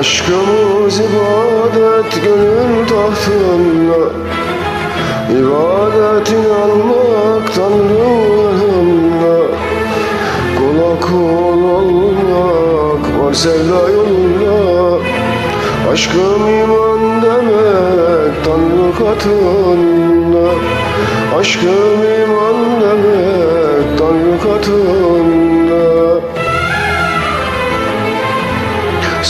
ibadet gönül tahtında. İbadetin almak Tanrı'nın yanında Kula kul olmak var sevda yolunda. Aşkım iman demek Tanrı katında. Aşkım iman demek Tanrı katında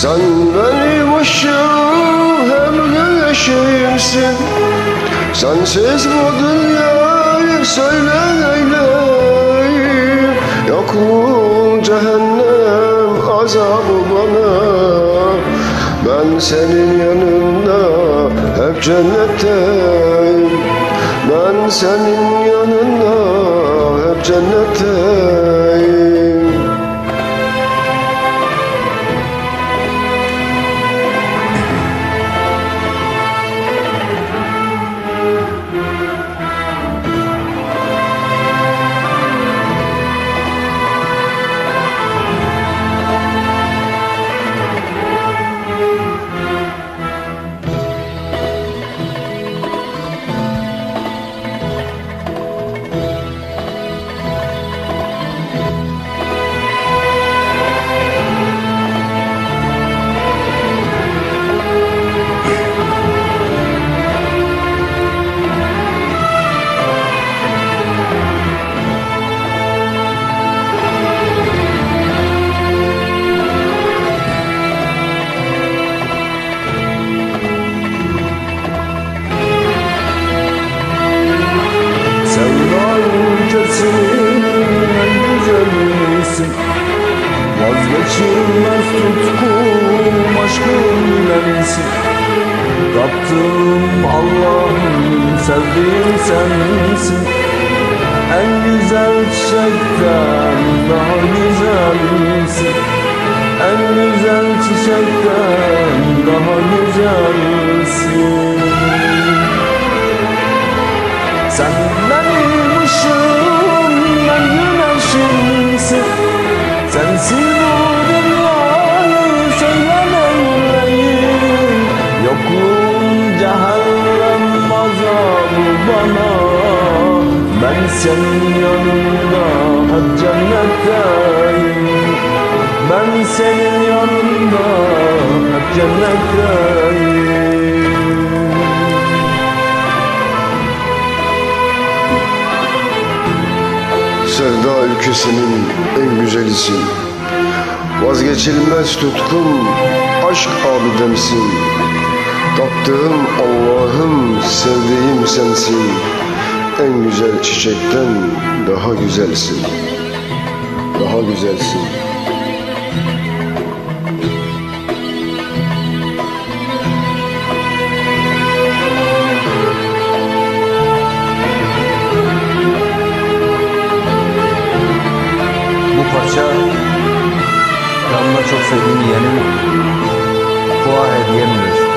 Sen benim ışığım hem güneşimsin Sensiz bu dünyayı söyleyleyim Yokluğun cehennem azabı bana? Ben senin yanında hep cennetteyim. Ben senin yanında hep cennetteyim Vazgeçilmez tutkum aşkın bilensin Kaptığım Allah'ım sevdiğim sensin. En güzel çiçekten daha güzelsin. En güzel çiçekten bana. Ben senin yanında hep cennetteyim. Ben senin yanında hep cennetteyim. Sevda ülkesinin en güzelisin Vazgeçilmez tutkum aşk abidemsin Taptığım Allah'ım sevdiğim sensin. En güzel çiçekten daha güzelsin. Daha güzelsin. Bu parça yanına çok sevdiğim yeğenim Fuat hediyemdir.